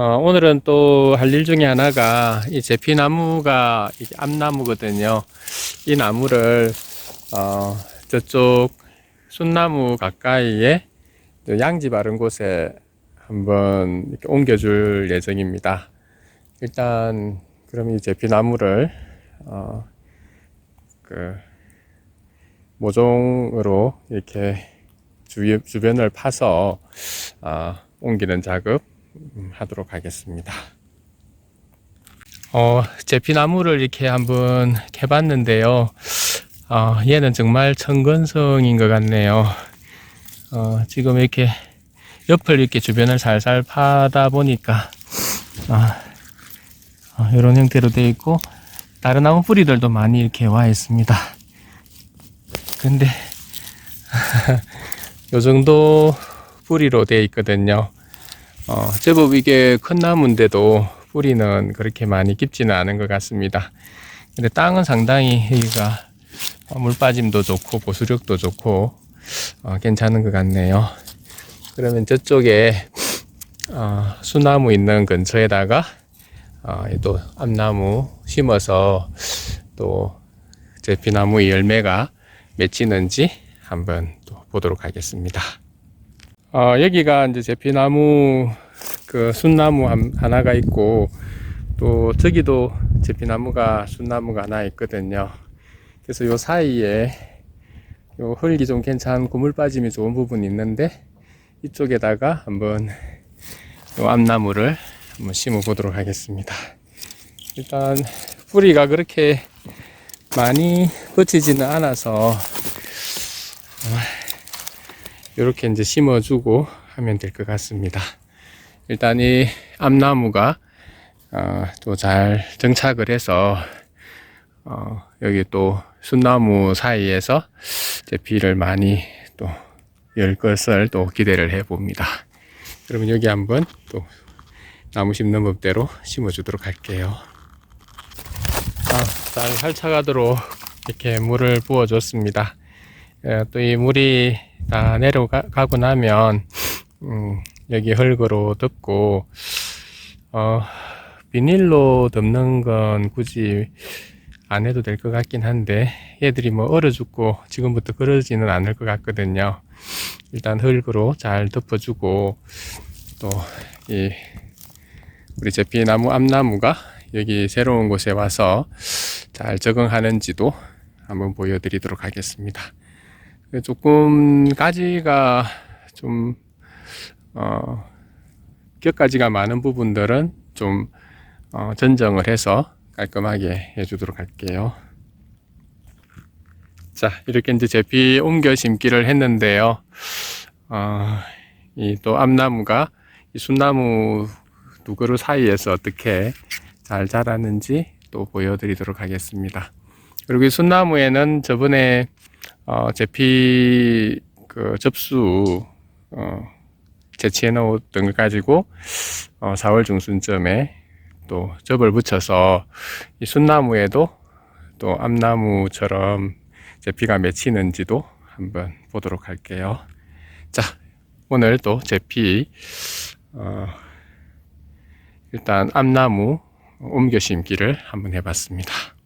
어, 오늘은 또 할 일 중에 하나가 이 제피나무가 이게 암나무거든요. 이 나무를 어, 저쪽 순나무 가까이에 또 양지 바른 곳에 한번 이렇게 옮겨줄 예정입니다. 일단 그럼 이 제피나무를 어, 그 모종으로 이렇게 주, 주변을 파서 아, 옮기는 작업 음, 하도록 하겠습니다. 어, 제피나무를 이렇게 한번 해봤는데요. 어, 얘는 정말 청건성인 것 같네요. 어, 지금 이렇게 옆을 이렇게 주변을 살살 파다 보니까 아, 어, 이런 형태로 되어 있고 다른 나무 뿌리들도 많이 이렇게 와 있습니다. 근데 요 정도 뿌리로 되어 있거든요. 어, 제법 이게 큰 나무인데도 뿌리는 그렇게 많이 깊지는 않은 것 같습니다. 근데 땅은 상당히 여기가 어, 물 빠짐도 좋고 보수력도 좋고 어, 괜찮은 것 같네요. 그러면 저쪽에 어, 수나무 있는 근처에다가 어, 또 암나무 심어서 또 제피나무 열매가 맺히는지 한번 또 보도록 하겠습니다. 어, 여기가 이제 제피나무 그 순나무 한- 하나가 있고 또 저기도 제피나무가 순나무가 하나 있거든요. 그래서 요 사이에 요 흙이 좀 괜찮은 고물 빠짐이 좋은 부분이 있는데 이쪽에다가 한번 요 암나무를 한번 심어 보도록 하겠습니다. 일단 뿌리가 그렇게 많이 뻗치지는 않아서 이렇게 이제 심어주고 하면 될 것 같습니다. 일단 이 암나무가 어, 또 잘 정착을 해서 어, 여기 또 순나무 사이에서 이제 비를 많이 또 열 것을 또 기대를 해 봅니다. 그러면 여기 한번 또 나무 심는 법대로 심어주도록 할게요. 아, 잘 활착하도록 이렇게 물을 부어줬습니다. 또 이 물이 다 내려가고 나면 음, 여기 흙으로 덮고 어, 비닐로 덮는 건 굳이 안 해도 될 것 같긴 한데 얘들이 뭐 얼어 죽고 지금부터 그러지는 않을 것 같거든요. 일단 흙으로 잘 덮어주고 또 이 우리 제피나무 암나무가 여기 새로운 곳에 와서 잘 적응하는지도 한번 보여드리도록 하겠습니다. 조금 가지가 좀 어, 격가지가 많은 부분들은 좀 어, 전정을 해서 깔끔하게 해주도록 할게요. 자, 이렇게 이제 제피 옮겨 심기를 했는데요. 어, 이 또 암나무가 이 순나무 두 그루 사이에서 어떻게 잘 자라는지 또 보여드리도록 하겠습니다. 그리고 이 순나무에는 저번에 어, 제피 그 접수 어, 채취해 놓았던 걸 가지고 어, 4월 중순쯤에 또 접을 붙여서 이 순나무에도 또 암나무처럼 제피가 맺히는지도 한번 보도록 할게요. 자, 오늘 또 제피 어, 일단 암나무 옮겨 심기를 한번 해봤습니다.